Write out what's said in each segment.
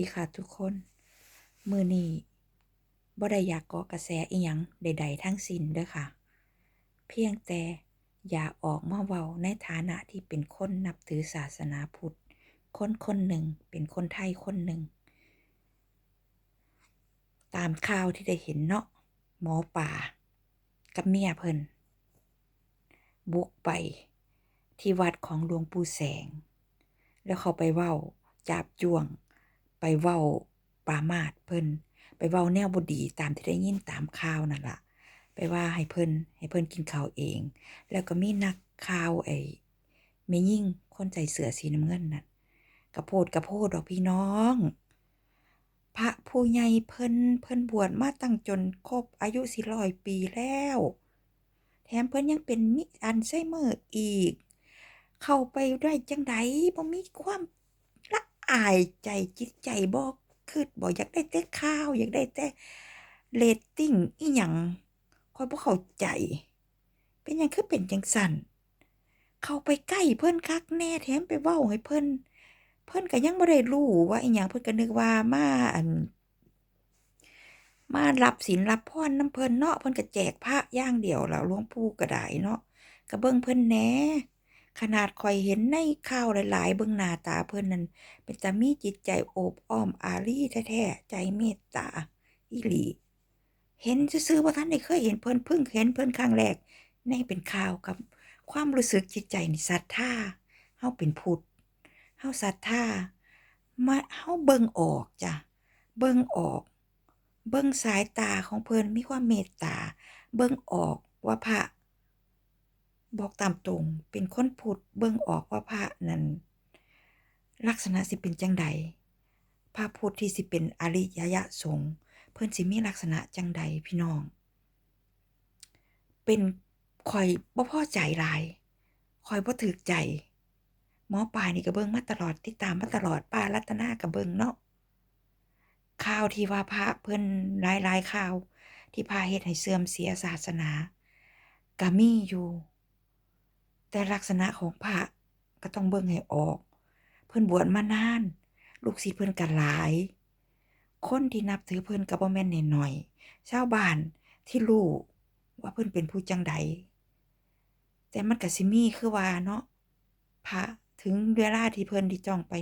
ดีค่ะทุกคน มือนี้บ่ได้อยากก่อกระแสอีหยังใด ๆ ทั้งสิ้นเด้อค่ะ เพียงแต่อย่าออกมาเว้าในฐานะที่เป็นคนนับถือศาสนาพุทธ คนคนหนึ่งเป็นคนไทยคนหนึ่ง ตามข่าวที่ได้เห็นเนาะหมอป่า กับเมียเพิ่น บุกไปที่วัดของหลวงปู่แสง แล้วเขาไปเว้าจาบจ้วง ไปเว้าปรามาสเพิ่น ไปเว้าแนวบ่ดีตามที่ได้ยินตามข่าวนั่นล่ะ ไปว่าให้เพิ่นให้เพิ่นกินข้าวเอง แล้วก็มีนักข่าวไอ้แม่ยิ่งคนใส่เสือสีน้ำเงินนั่นกระโพดกระโพดดอกพี่น้อง พระผู้ใหญ่เพิ่นเพิ่นบวชมาตั้งจนครบอายุสิร้อยปีแล้ว แถมเพิ่นยังเป็นมิอัลไซเมอร์อีก เข้าไปได้จังใดบ่มีความ อายใจจิตใจบ่คิดบ่อยากได้แต่ข่าว อยากได้แต่เรตติงอิหยังข้อยบ่เข้าใจ เป็นหยังคือเป็นจังซั้นเข้าไปใกล้เพิ่นคักแน่แถมไปเว้าให้เพิ่นเพิ่นก็ยังบ่ได้รู้ว่าอิหยังเพิ่นก็นึกว่ามาอันมารับศีลรับพรน้ำเพิ่นเนาะเพิ่นก็แจกพระย่างเดียวแล้วหลวงปู่ก็ได้เนาะก็เบิ่งเพิ่นแหน่ ขนาดข้อยเห็นในข่าวหลาย ๆ เบิ่งหน้าตาเพิ่นนั่นเป็นตามีจิตใจโอบอ้อมอารีแท้ๆใจเมตตาอีหลีเห็นซื่อๆบ่ทันได้เคยเห็นเพิ่นเพิ่งเห็นเพิ่นครั้งแรกในเป็นข่าวกับ ความรู้สึกจิตใจนี่ศรัทธาเฮาเป็นพุทธเฮาศรัทธามาเฮาเบิ่งออกจ้ะเบิ่งออก เบิ่งสายตาของเพิ่นมีความเมตตา เบิ่งออกว่าพระ บอกตามตรง เป็นคนพุทธเบิ่งออกว่าพระนั้นลักษณะสิเป็นจังใดพระพุทธที่สิเป็นอริยยะสงฆ์เพิ่นสิมีลักษณะจังใดพี่น้อง เป็นข้อยบ่พ่อใจหลายข้อยบ่ถูกใจหมอปลานี่ก็เบิ่งมาตลอดติดตามมาตลอดป้ารัตนาก็เบิ่งเนาะข่าวที่ว่าพระเพิ่นหลายๆข่าว ที่พาเฮ็ดให้เสื่อมเสียศาสนาก็มีอยู่ แต่ลักษณะของพระก็ต้องเบิ่งให้ออก เพิ่นบวชมานาน ลูกศิษย์เพิ่นก็หลาย คนที่นับถือเพิ่นก็บ่แม่นน้อยๆชาวบ้านที่รู้ว่าเพิ่นเป็นผู้จังใดแต่มันก็สิมีคือว่าเนาะพระถึงเวลาที่เพิ่นที่จ้องไป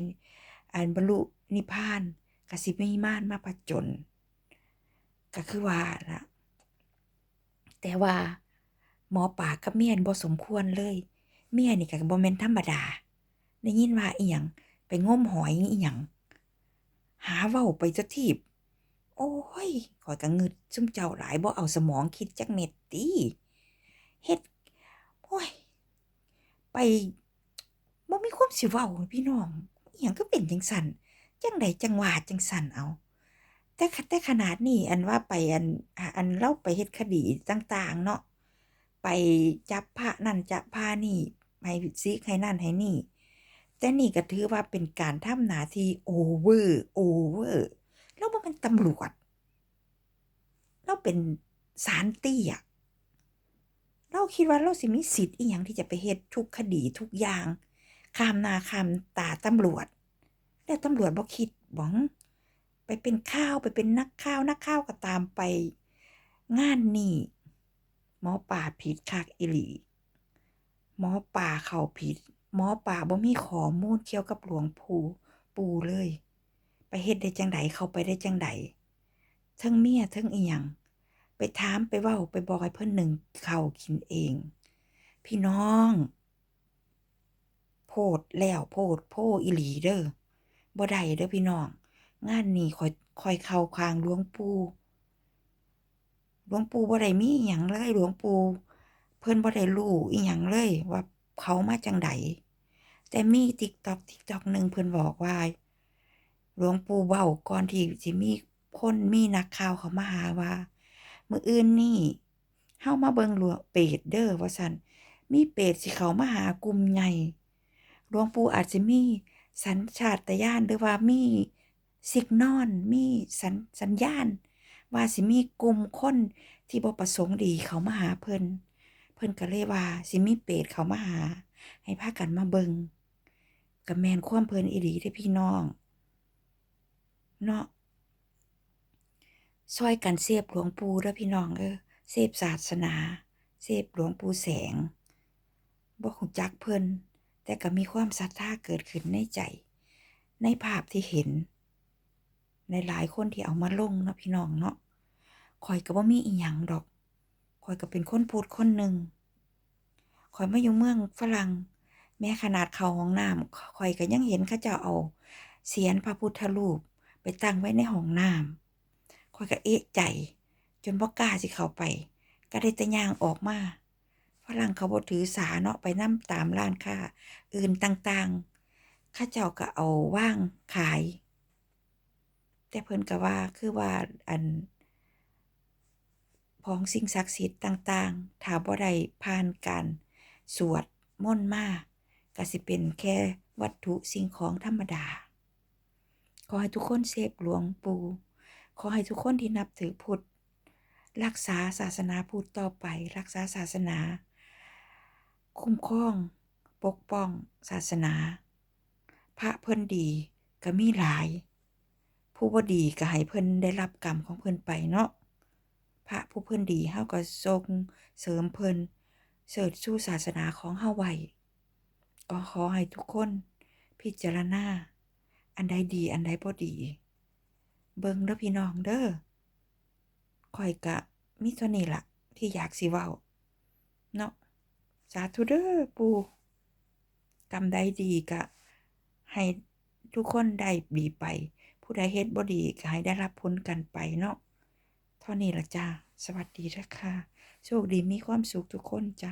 อันบรรลุนิพพานก็สิมีมารมาผจญก็คือว่าละแต่ว่า หมอปลากับเมียนบ่สมควรเลย เมียนี่ก็บ่แม่นธรรมดา ได้ยินว่าอิหยังไปงมหอยอิหยังหาเว้าไปซะทีบ โอ๊ยขอยก็งึดซุ่มเจ้าหลายบ่เอาสมองคิดจักเม็ดติเฮ็ดโอ๊ยไปบ่มีความสิเว้าพี่น้องอิหยังคือเป็นจังซั้นจังใดจั่งว่าจังซั้นเอา แต่แต่ขนาดนี้อันว่าไปอันอันเล่าไปเฮ็ดคดีต่าง ๆ เนาะไปจับพระนั่นจับพระนี่ ให้สิให้นั่นให้นี่ แต่นี่ก็ถือว่าเป็นการทำหน้าที่โอเวอร์โอเวอร์เราบ่แม่นตำรวจเราเป็นศาลเตี้ยเราคิดว่าเราสิมีสิทธิ์อิหยังที่จะไปเฮ็ดทุกคดีทุกอย่างข้ามนาข้ามตาตำรวจ แล้วตำรวจบ่คิดบ่หึไปเป็นข่าวไปเป็นนักข่าวนักข่าวก็ตามไป งานนี้หมอปลาผิดคักอีหลี หมอปลาเขาผิด หมอปลาบ่มีข้อมูลเกี่ยวกับหลวงปู่ปู่เลย ไปเฮ็ดได้จังใดเข้าไปได้จังใดเทิงเมียเทิงอิหยังไปถามไปเว้าไปบอกให้เพิ่นหนึ่งเข้ากินเอง พี่น้อง โพดแล้วโพดโพอีหลีเด้อบ่ได้เด้อพี่น้อง งานนี้ข้อยข้อยเข้าข้างหลวงปู่หลวงปู่บ่ได้มีอิหยังเลยหลวงปู่ เพิ่นบ่ได้รู้อิหยังเลยว่าเขามาจังใดแต่มี TikTok TikTok หนึ่งเพิ่นบอกว่า หลวงปู่เว้าก่อนที่สิมีคนมีนักข่าวเขามาหาว่ามืออื่นนี้เฮามาเบิงหลวงเปรตเด้อว่าซั่นมีเปรตสิเขามาหากลุ่มใหญ่หลวงปู่อาจสิมีสัญชาตญาณหรือว่ามี signal มีสัญสัญญาณ ว่าสิมีกลุ่มคนที่บ่ประสงค์ดีเขามาหาเพิ่น พิ่นก็เลยว่าสิมีเปรตเขามาหา ให้พากันมาเบิงก็แมนควมเพิ่นอีหลีเดะพี่น้องเนาะช่วยกันเสพหลวงปู่เด้อพี่น้องเด้อเสพศาสนาเสพหลวงปู่แสงบ่รู้จักเพิ่นแต่ก็มีความศรัทธาเกิดขึ้นในใจ ในภาพที่เห็น ในหลายคนที่เอามาลงเนาะพี่น้องเนาะข้อยก็บ่มีอิหยังดอก ข้อยก็เป็นคนพุทธคนหนึ่งข้อยมาอยู่เมืองฝรั่ง แม้ขนาดเขาห้องน้ำข้อยก็ยังเห็นเขาเจ้าเอาเสียนพระพุทธรูปไปตั้งไว้ในห้องน้ำข้อยก็เอะใจ จนบ่กล้าสิเข้าไป ก็ได้แต่ย่างออกมาฝรั่งเขาบ่ถือสาเนาะไปนำตามร้านค้าอื่นต่างๆเขาเจ้าก็เอาว่างขาย แต่เพิ่นก็ว่าคือว่าอัน ของสิ่งศักดิ์สิทธิ์ต่างๆ ถ้าบ่ได้ผ่านการสวดมนต์มาก็สิเป็นแค่วัตถุสิ่งของธรรมดา ขอให้ทุกคนเสพหลวงปู่ ขอให้ทุกคนที่นับถือพุทธรักษาศาสนาพุทธต่อไป รักษาศาสนา คุ้มครอง ปกป้องศาสนา พระเพิ่นดีก็มีหลาย ผู้บ่ดีก็ให้เพิ่นได้รับกรรมของเพิ่นไปเนาะ ระผู้เพิ่นดีเฮาก็ส่งเสริมเพิ่นเสิร์ชสู่ศาสนาของเฮาไว้ก็ขอให้ทุกคนพิจารณา อันใดดีอันใดบ่ดี เบิ่งเด้อพี่น้องเด้อข้อยก็มีเท่านี้ล่ะ ที่อยากสิเว้าเนาะสาธุเด้อปู่กรรมใดดีก็ให้ทุกคนได้ดีไป ผู้ใดเฮ็ดบ่ดีก็ให้ได้รับผลกันไปเนาะ เท่านี้ละจ้า สวัสดีนะค่ะโชคดีมีความสุขทุกคนจ้า